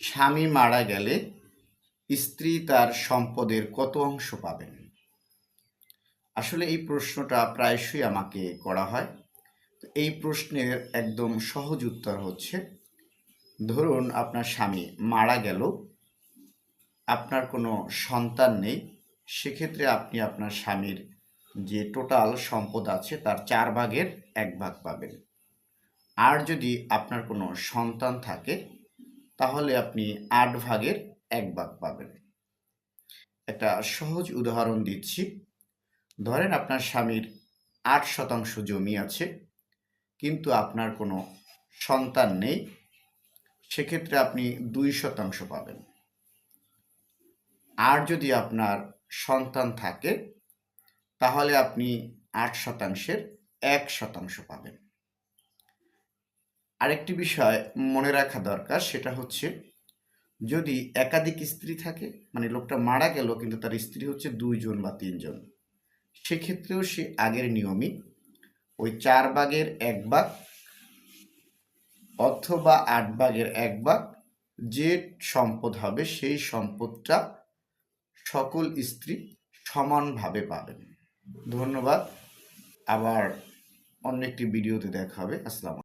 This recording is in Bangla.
স্বামী মারা গেলে স্ত্রী তার সম্পদের কত অংশ পাবেন? আসলে এই প্রশ্নটা প্রায়শই আমাকে করা হয়। তো এই প্রশ্নের একদম সহজ উত্তর হচ্ছে, ধরুন আপনার স্বামী মারা গেল, আপনার কোনো সন্তান নেই, সেক্ষেত্রে আপনি আপনার স্বামীর যে টোটাল সম্পদ আছে তার চার ভাগের এক ভাগ পাবেন। আর যদি আপনার কোনো সন্তান থাকে তাহলে আপনি আট ভাগের এক ভাগ পাবেন। একটা সহজ উদাহরণ দিচ্ছি। ধরেন আপনার স্বামীর আট শতাংশ জমি আছে, কিন্তু আপনার কোনো সন্তান নেই, সেক্ষেত্রে আপনি দুই শতাংশ পাবেন। আর যদি আপনার সন্তান থাকে, তাহলে আপনি আট শতাংশের এক শতাংশ পাবেন। আরেকটি বিষয় মনে রাখা দরকার, সেটা হচ্ছে যদি একাধিক স্ত্রী থাকে মানে লোকটা মারা গেল কিন্তু তার স্ত্রী হচ্ছে দুইজন বা তিনজন, সেক্ষেত্রেও সে আগের নিয়মই ওই চার ভাগের এক ভাগ অথবা আট ভাগের এক ভাগ যে সম্পদ হবে সেই সম্পদটা সকল স্ত্রী সমানভাবে পাবেন। ধন্যবাদ। আবার অন্য একটি ভিডিওতে দেখা হবে। আসসালাম